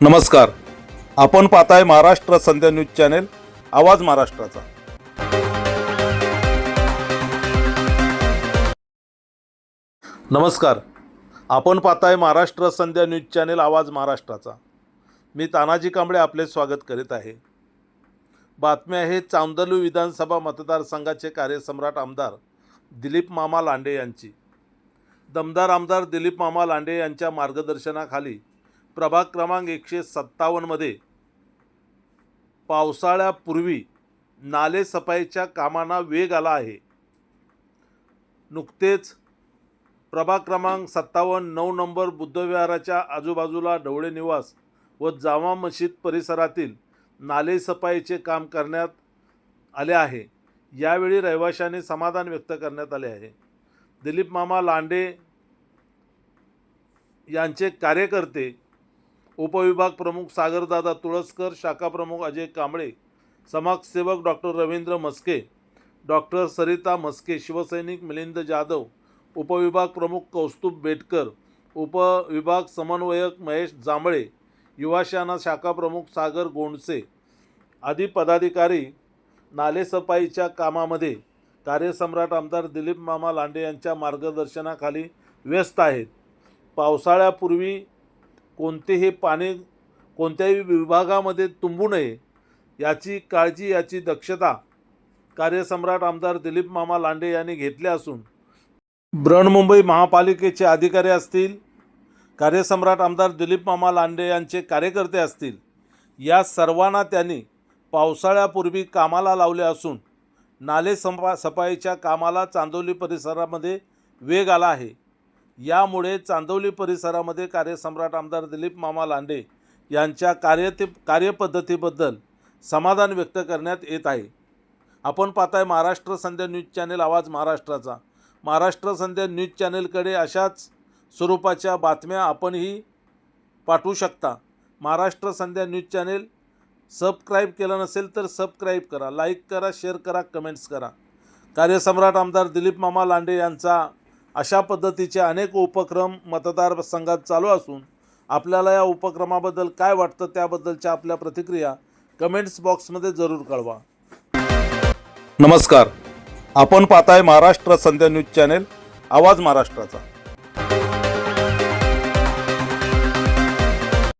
नमस्कार. आपण पाहताय महाराष्ट्र संध्या न्यूज चॅनेल आवाज महाराष्ट्राचा. नमस्कार. आपण पाहताय महाराष्ट्र संध्या न्यूज चॅनेल आवाज महाराष्ट्राचा. मी तानाजी कांबळे आपले स्वागत करीत आहे. बातमी आहे चांदलू विधानसभा मतदारसंघाचे कार्यसम्राट आमदार दिलीप मामा लांडे यांची. दमदार आमदार दिलीप मामा लांडे यांच्या मार्गदर्शनाखाली प्रभाग क्रमांक एकशे सत्तावन्नमध्ये पावसाळ्यापूर्वी नाले सफाईच्या कामांना वेग आला आहे. नुकतेच प्रभाग क्रमांक सत्तावन्न नऊ नंबर बुद्धविहाराच्या आजूबाजूला ढवळे निवास व जामा मशीद परिसरातील नाले सफाईचे काम करण्यात आले आहे. यावेळी रहिवाशांनी समाधान व्यक्त करण्यात आले आहे. दिलीप मामा लांडे यांचे कार्यकर्ते उपविभाग प्रमुख सागरदादा तुळसकर शाखा प्रमुख अजय कांबळे समाजसेवक डॉक्टर रवींद्र मस्के डॉक्टर सरिता मस्के शिवसैनिक मिलिंद जाधव उपविभाग प्रमुख कौस्तुभ बेटकर उपविभाग समन्वयक महेश जांभळे युवाशाना शाखा प्रमुख सागर गोंडसे आदी पदाधिकारी नालेसफाईच्या कामामध्ये कार्यसम्राट आमदार दिलीप मामा लांडे यांच्या मार्गदर्शनाखाली व्यस्त आहेत. पावसाळ्यापूर्वी कोणतेही पाणी कोणत्याही विभागामध्ये तुंबू नये याची काळजी याची दक्षता कार्यसम्राट आमदार दिलीप मामा लांडे यांनी घेतले असून बृहन्मुंबई महापालिकेचे अधिकारी असतील कार्यसम्राट आमदार दिलीप मामा लांडे यांचे कार्यकर्ते असतील या सर्वांना त्यांनी पावसाळ्यापूर्वी कामाला लावले असून नाले संपा सफाईच्या कामाला चांदोली परिसरामध्ये वेग आला आहे. यामुळे चांदोली परिसरामध्ये कार्यसम्राट आमदार दिलीप मामा लांडे यांच्या कार्य कार्यपद्धतीबद्दल समाधान व्यक्त करण्यात येत आहे. आपण पाहताय महाराष्ट्र संध्या न्यूज चॅनेल आवाज महाराष्ट्राचा. महाराष्ट्र संध्या न्यूज चॅनेलकडे अशाच स्वरूपाच्या बातम्या आपणही पाठवू शकता. Maharashtra Sandhya news channel subscribe केलं नसेल तर सबस्क्राईब करा लाईक करा शेअर करा कमेंट्स करा. कार्यसम्राट आमदार दिलीप मामा लांडे यांचा अशा पद्धतीचे अनेक उपक्रम मतदारसंघात चालू असून आपल्याला या उपक्रमाबद्दल काय वाटतं त्याबद्दलच्या आपल्या प्रतिक्रिया कमेंट्स बॉक्समध्ये जरूर कळवा. नमस्कार. आपण पाहताय महाराष्ट्र संध्या न्यूज चॅनेल आवाज महाराष्ट्राचा.